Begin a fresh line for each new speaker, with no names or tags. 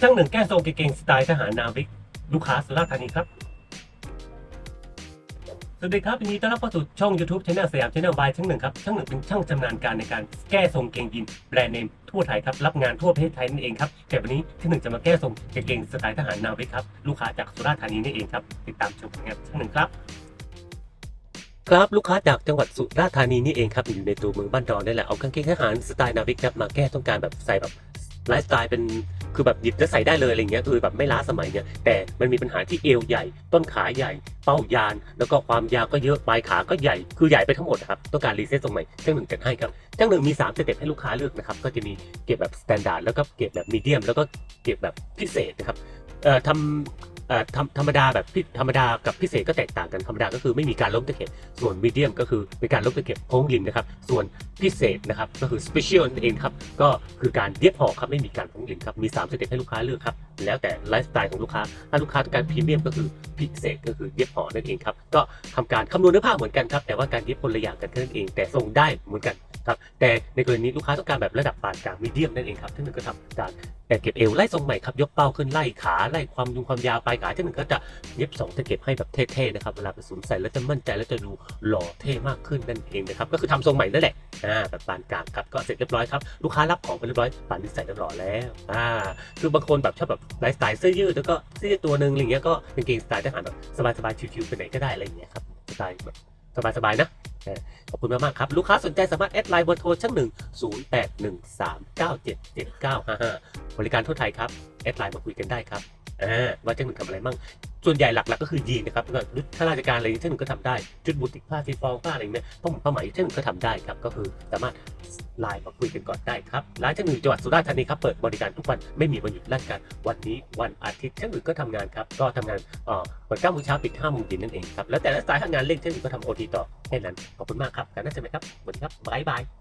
ช่างหนึ่งแก้ทรงกางเกงสไตล์ทหารนาวิก ลูกค้าสุราษฎร์ธานีครับ สวัสดีครับวันนี้ต้อนรับเข้าสู่ช่อง YouTube Channel สยาม Channel by ช่างหนึ่งครับ ช่างหนึ่งเป็นช่างชำนาญการในการแก้ทรงเกงยีนแบรนด์เนมทั่วไทยครับ รับงานทั่วประเทศไทยนั่นเองครับ แต่วันนี้ช่างหนึ่งจะมาแก้ทรงกางเกงสไตล์ทหารนาวิกครับ ลูกค้าจากสุราษฎร์ธานีนี่เองครับ ติดตามชมผลงานช่างหนึ่งครับครับลูกค้าจากจังหวัดสุราษฎร์ธานีนี่เองครับอยู่ในตัวเมืองบ้านดอนนี่แหละเอากางเกงทหารสไตล์นาวิกครับมาแก้ต้องการแบบใส่แบบไลฟ์สไตล์เป็น คือแบบหยิบแล้วใส่ได้เลยอะไรเงี้ยคือแบบไม่ล้าสมัยเนี่ยแต่มันมีปัญหาที่เอวใหญ่ ต้นขาใหญ่ เป้ายาน แล้วก็ความยาวก็เยอะปลายขาก็ใหญ่คือใหญ่ไปทั้งหมดครับต้องการรีเซ็ตตรงใหม่จ้าหนึ่งจัดให้ครับเจ้าหนึ่งมี3สเต็ปให้ลูกค้าเลือกนะครับก็จะมีเก็บแบบสแตนดาร์ดแล้วก็เก็บแบบมีเดียมแล้วก็เก็บแบบพิเศษนะครับเอ่อทำ เอ่อทำธรรมดาแบบพิธรรมดากับพิเศษก็แตกต่างกันธรรมดาก็คือไม่มีการล้มตะเข็บส่วนมีเดียมก็คือเป็นการลบตะเข็บโค้งริมนะครับ ส่วนพิเศษนะครับก็คือสเปเชียลนั่นเองครับก็คือการเย็บห่อครับไม่มีการโค้งริมครับมี 3 สเต็ปให้ลูกค้าเลือกครับ แล้วแต่ไลฟ์สไตล์ของลูกค้า ถ้าลูกค้าต้องการพรีเมียมก็คือพิเศษก็คือเย็บห่อนั่นเองครับ ก็ทำการคำนวณเนื้อผ้าเหมือนกันครับ แต่ว่าการเย็บคนละอย่างกันแค่นั้นเอง แต่ทรงได้เหมือนกันครับ แต่ในกรณีลูกค้าต้องการแบบระดับปานกลางมีเดียมนั่นเองครับที่หนึ่งก็ทำการแต่เก็บเอวไล่ทรงใหม่ครับ ยกเป้าขึ้นไล่ขาไล่ความยุงความยาวปลายขาที่หนึ่งก็จะเย็บสองตะเก็บให้แบบเท่ๆนะครับ เวลาไปสวมใส่แล้วจะมั่นใจแล้วจะดูหล่อเท่มากขึ้นนั่นเองนะครับ ก็คือทำทรงใหม่นั่นแหละ อ่าแบบปานกลางครับก็เสร็จเรียบร้อยครับลูกค้ารับของไปเรียบร้อยปานนี้ใส่เรียบร้อยแล้วอ่าคือบางคนแบบชอบแบบไลฟ์สไตล์เสื้อยืดแล้วก็เสื้อตัวหนึ่งอะไรเงี้ยก็เป็นเกงสไตล์ทหารแบบสบายๆชิวๆไปไหนก็ได้อะไรอย่างเงี้ยครับสไตล์แบบสบายๆนะขอบคุณมากๆครับ ลูกค้าสนใจสามารถแอดไลน์เบอร์โทรช่างหนึ่งศูนย์แปดหนึ่งสามเก้าเจ็ดเจ็ดเก้าห้าห้าบริการทั่วไทยครับ แอดไลน์มาคุยกันได้ครับ อ่าว่าช่าหนึ่งทำอะไรมั่งส่วนใหญ่หลักๆก็คือยีนนะครับก็ข้าราชการอะไรอย่างนี้ท่าหนึ่งก็ทำได้ จุดบุติกผ้าทีฟองผ้าอะไรเงี้ยผ้าหมผ้าไหมท่าหนึ่งก็ทำได้ครับ ก็คือสามารถไลน์มาคุยกันก่อนได้ครับร้านท่าหนึ่งจังหวัดสุราษฎร์ธานีครับเปิดบริการทุกวันไม่มีวันหยุดราชการวันนี้วันอาทิตย์ท่าหนึ่งก็ทำงานครับก็ทำงานเอ่อเปิดเก้าโมงเช้าปิดห้าโมงเย็นนั่นเองครับแล้วแต่ละสายทำงานเร่งท่าหนึ่งก็ทำโอทีต่อแค่นั้นขอบคุณมากครับการนั่นใช่ไหมครับสวัสดีครับบ๊ายบาย